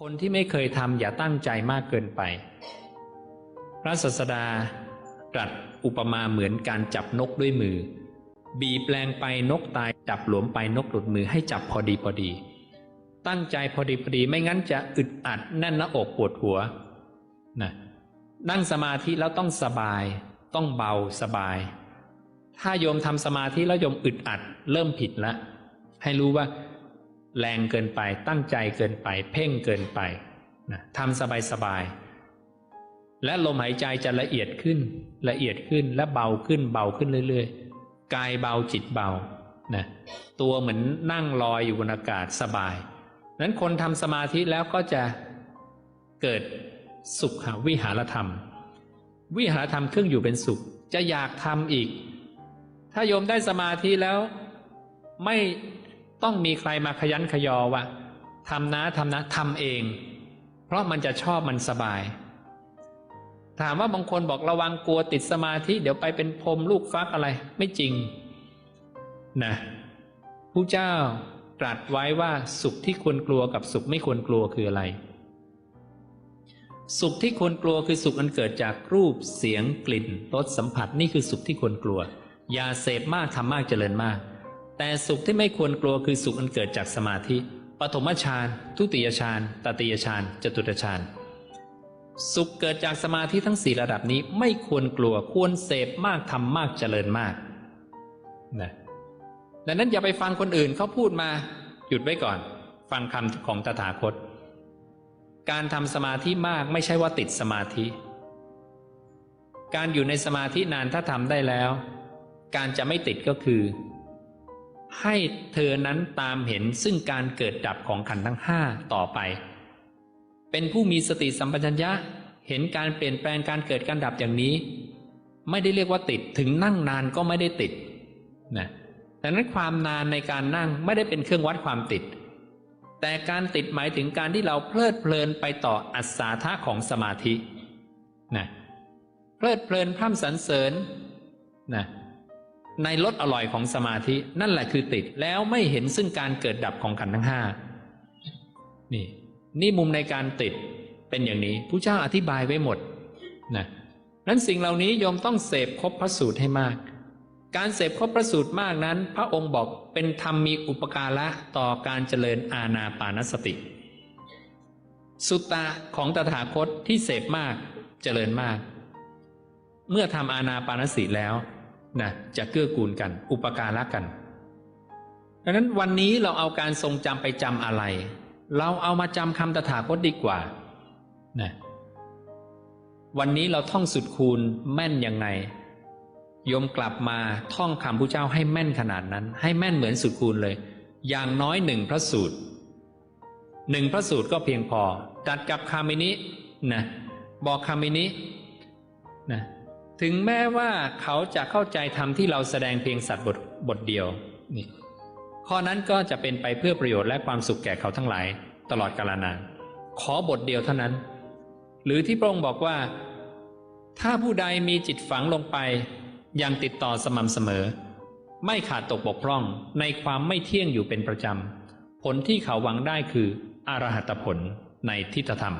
คนที่ไม่เคยทำอย่าตั้งใจมากเกินไป พระศาสดาตรัสอุปมาเหมือนการจับนกด้วยมือ บีบแรงไปนกตายจับหลวมไปนกหลุดมือให้จับพอดีพอดี ตั้งใจพอดีพอดีไม่งั้นจะอึดอัดแน่นหน้าอกปวดหัวนะนั่งสมาธิแล้วต้องสบาย ต้องเบาสบาย ถ้าโยมทำสมาธิแล้วโยมอึดอัด เริ่มผิดล้วให้รู้ว่า แรงเกินไป ตั้งใจเกินไป เพ่งเกินไปนะทำสบายสบายๆ และลมหายใจจะละเอียดขึ้น ละเอียดขึ้นและเบาขึ้นเบาขึ้นเรื่อยๆ กายเบาจิตเบานะตัวเหมือนนั่งลอยอยู่บนอากาศสบาย นั้นคนทำสมาธิแล้วก็จะเกิดสุขวิหารธรรม วิหารธรรมเครื่องอยู่เป็นสุข จะอยากทำอีก ถ้าโยมได้สมาธิแล้วไม่ ต้องมีใครมาขยันขยอว่าทำนะทำนะทำเอง เพราะมันจะชอบมันสบาย ถามว่าบางคนบอกระวังกลัวติดสมาธิเดี๋ยวไปเป็นพรมลูกฟักอะไร ไม่จริง นะผู้เจ้าตรัสไว้ว่าสุขที่ควรกลัวกับสุขไม่ควรกลัวคืออะไร สุขที่ควรกลัวคือสุขอันเกิดจากรูปเสียงกลิ่นรสสัมผัสนี่คือสุขที่ควรกลัว อย่าเสพมากทำมากเจริญมาก แต่สุขที่ไม่ควรกลัวคือสุขอันเกิดจากสมาธิปฐมฌานทุติยฌานตติยฌานจตุตฌานสุขเกิดจากสมาธิทั้งสี่ระดับนี้ไม่ควรกลัวควรเสพมากทำมากเจริญมากนะดังนั้นอย่าไปฟังคนอื่นเขาพูดมา หยุดไว้ก่อน ฟังคำของตถาคต การทำสมาธิมากไม่ใช่ว่าติดสมาธิ การอยู่ในสมาธินานถ้าทำได้แล้ว การจะไม่ติดก็คือ ให้เธอนั้นตามเห็นซึ่งการเกิดดับของขันธ์ทั้งห้าต่อไป เป็นผู้มีสติสัมปชัญญะเห็นการเปลี่ยนแปลงการเกิดการดับอย่างนี้ ไม่ได้เรียกว่าติดถึงนั่งนานก็ไม่ได้ติดนะดังนั้นความนานในการนั่งไม่ได้เป็นเครื่องวัดความติด แต่การติดหมายถึงการที่เราเพลิดเพลินไปต่ออัศาธาของสมาธินะเพลิดเพลินพร่ำสรรเสริญนะ ในรสอร่อยของสมาธินั่นแหละคือติดแล้วไม่เห็นซึ่งการเกิดดับของขันธ์ทั้งห้านี่ นี่มุมในการติดเป็นอย่างนี้ผู้เจ้าอธิบายไว้หมดนะนั้นสิ่งเหล่านี้โยมต้องเสพครบพระสูตรให้มาก การเสพครบพระสูตรมากนั้น พระองค์บอกเป็นธรรมมีอุปการะต่อการเจริญอาณาปานสติ สุตตะของตถาคตที่เสพมากเจริญมาก เมื่อทำอาณาปานสติแล้ว นะจะเกื้อกูลกัน อุปการะกันดังนั้นวันนี้เราเอาการทรงจำไปจำอะไร เราเอามาจำคำตถาคตดีกว่านะวันนี้เราท่องสุดคูณแม่นยังไงโยมกลับมาท่องคำพระเจ้าให้แม่นขนาดนั้น ให้แม่นเหมือนสุดคูณเลย อย่างน้อยหนึ่งพระสูตรหนึ่งพระสูตรก็เพียงพอจัดกับคามินินะบอกคามินินะ ถึงแม้ว่าเขาจะเข้าใจธรรมที่เราแสดงเพียงสัตว์บทบทเดียวนี่ข้อนั้นก็จะเป็นไปเพื่อประโยชน์และความสุขแก่เขาทั้งหลายตลอดกาลนาน ขอบทเดียวเท่านั้น หรือที่พระองค์บอกว่า ถ้าผู้ใดมีจิตฝังลงไป ยังติดต่อสม่ำเสมอ ไม่ขาดตกบกพร่องในความไม่เที่ยงอยู่เป็นประจำ ผลที่เขาหวังได้คืออรหัตผลในทิฏฐธรรม